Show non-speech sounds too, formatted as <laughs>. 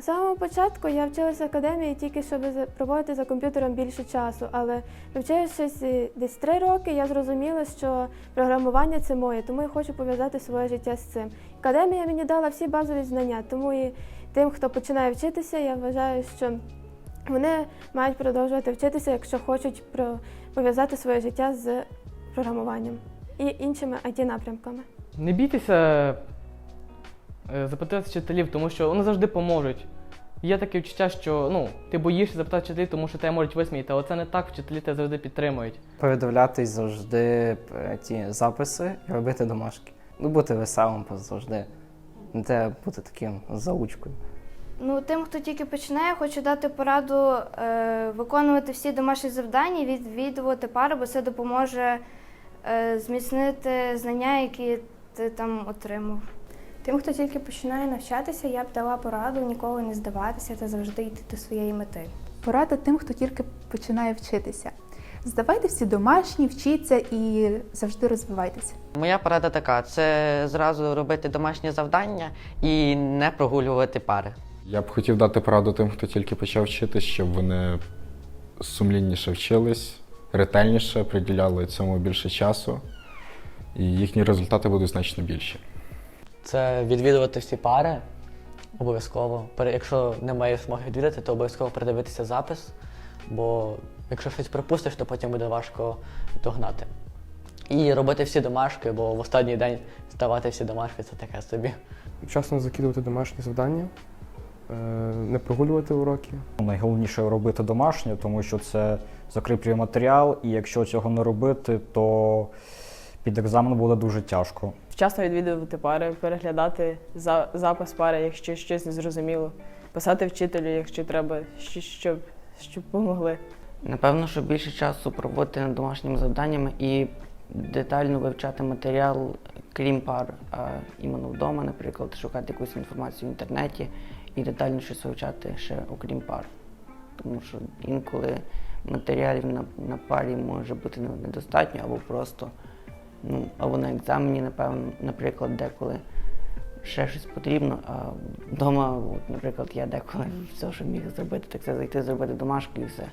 З самого початку я вчилася в академії тільки щоб проводити за комп'ютером більше часу, але навчившись е, десь три роки, я зрозуміла, що програмування це моє, тому я хочу пов'язати своє життя з цим. Академія мені дала всі базові знання, тому і тим, хто починає вчитися, я вважаю, що вони мають продовжувати вчитися, якщо хочуть пов'язати своє життя з програмуванням і іншими it напрямками. Не бійтеся запитати вчителів, тому що вони завжди поможуть. Є таке відчуття, що ну, ти боїшся запитати вчителів, тому що тебе можуть висміяти, але це не так, вчителі тебе завжди підтримують. Передивлятись завжди е, ті записи і робити домашки. Ну, бути веселим завжди. Не треба бути таким заучкою. Ну, тим, хто тільки починає, хочу дати пораду е, виконувати всі домашні завдання, відвідувати пари, бо це допоможе е, зміцнити знання, які ти там отримав. Тим, хто тільки починає навчатися, я б дала пораду ніколи не здаватися та завжди йти до своєї мети. Порада тим, хто тільки починає вчитися. Здавайте всі домашні, вчіться і завжди розвивайтеся. Моя порада така: це зразу робити домашнє завдання і не прогулювати пари. Я б хотів дати пораду тим, хто тільки почав вчитись, щоб вони сумлінніше вчились, ретельніше приділяли цьому більше часу, і їхні результати будуть значно більші. Це відвідувати всі пари обов'язково. Якщо немає змоги відвідати, то обов'язково передивитися запис, бо якщо щось пропустиш, то потім буде важко догнати. І робити всі домашки, бо в останній день здавати всі домашки це таке собі. Вчасно закидувати домашні завдання, е, не прогулювати уроки. Найголовніше робити домашнє, тому що це закріплює матеріал, і якщо цього не робити, то під екзамен буде дуже тяжко. Вчасно відвідувати пари, переглядати за, запис пари, якщо щось не зрозуміло, писати вчителю, якщо треба, щоб, щоб помогли. Напевно, що більше часу проводити над домашніми завданнями і детально вивчати матеріал, крім пар, а іменно вдома, наприклад, шукати якусь інформацію в інтернеті і детально щось вивчати ще окрім пар. Тому що інколи матеріалів на, на парі може бути недостатньо або просто, ну, або на екзамені, напевно, наприклад, деколи ще щось потрібно, а вдома, от, наприклад, я деколи <laughs> все, що міг зробити, так це зайти, зробити домашку і все.